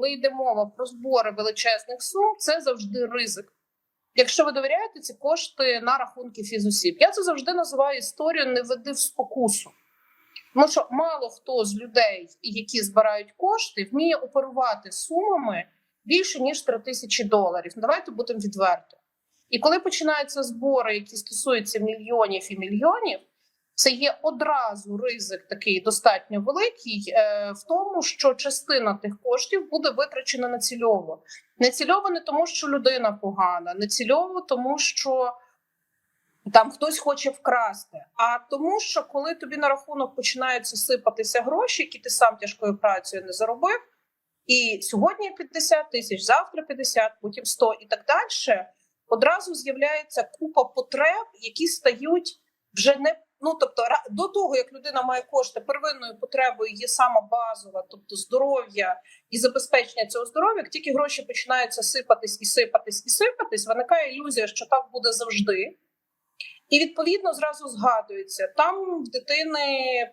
коли йде мова про збори величезних сум, це завжди ризик. Якщо ви довіряєте ці кошти на рахунки фізосіб, я це завжди називаю історію не веди в спокусу. Тому що мало хто з людей, які збирають кошти, вміє оперувати сумами більше ніж 3 тисячі доларів. Давайте будемо відверто. І коли починаються збори, які стосуються мільйонів і мільйонів, це є одразу ризик такий достатньо великий е, в тому, що частина тих коштів буде витрачена нецільово. Нецільово не тому, що людина погана, нецільово тому, що там хтось хоче вкрасти. А тому, що коли тобі на рахунок починаються сипатися гроші, які ти сам тяжкою працею не заробив, і сьогодні 50 тисяч, завтра 50, потім 100 і так далі, одразу з'являється купа потреб, які стають вже не ну тобто до того, як людина має кошти, первинною потребою є сама базова, тобто здоров'я і забезпечення цього здоров'я. Тільки гроші починаються сипатись і сипатись і сипатись, виникає ілюзія, що так буде завжди. І відповідно зразу згадується, там в дитини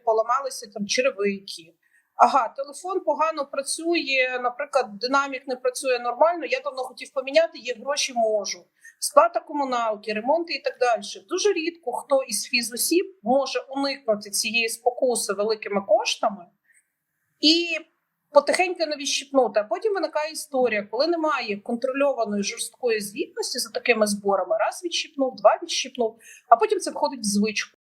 поламалися там черевики. Ага, телефон погано працює. Наприклад, динамік не працює нормально. Я давно хотів поміняти, є гроші можу. Сплата комуналки, ремонти і так далі. Дуже рідко хто із фізосіб може уникнути цієї спокуси великими коштами і потихеньку не відщипнути. А потім виникає історія, коли немає контрольованої жорсткої звітності за такими зборами, раз відщипнув, два відщипнув, а потім це входить в звичку.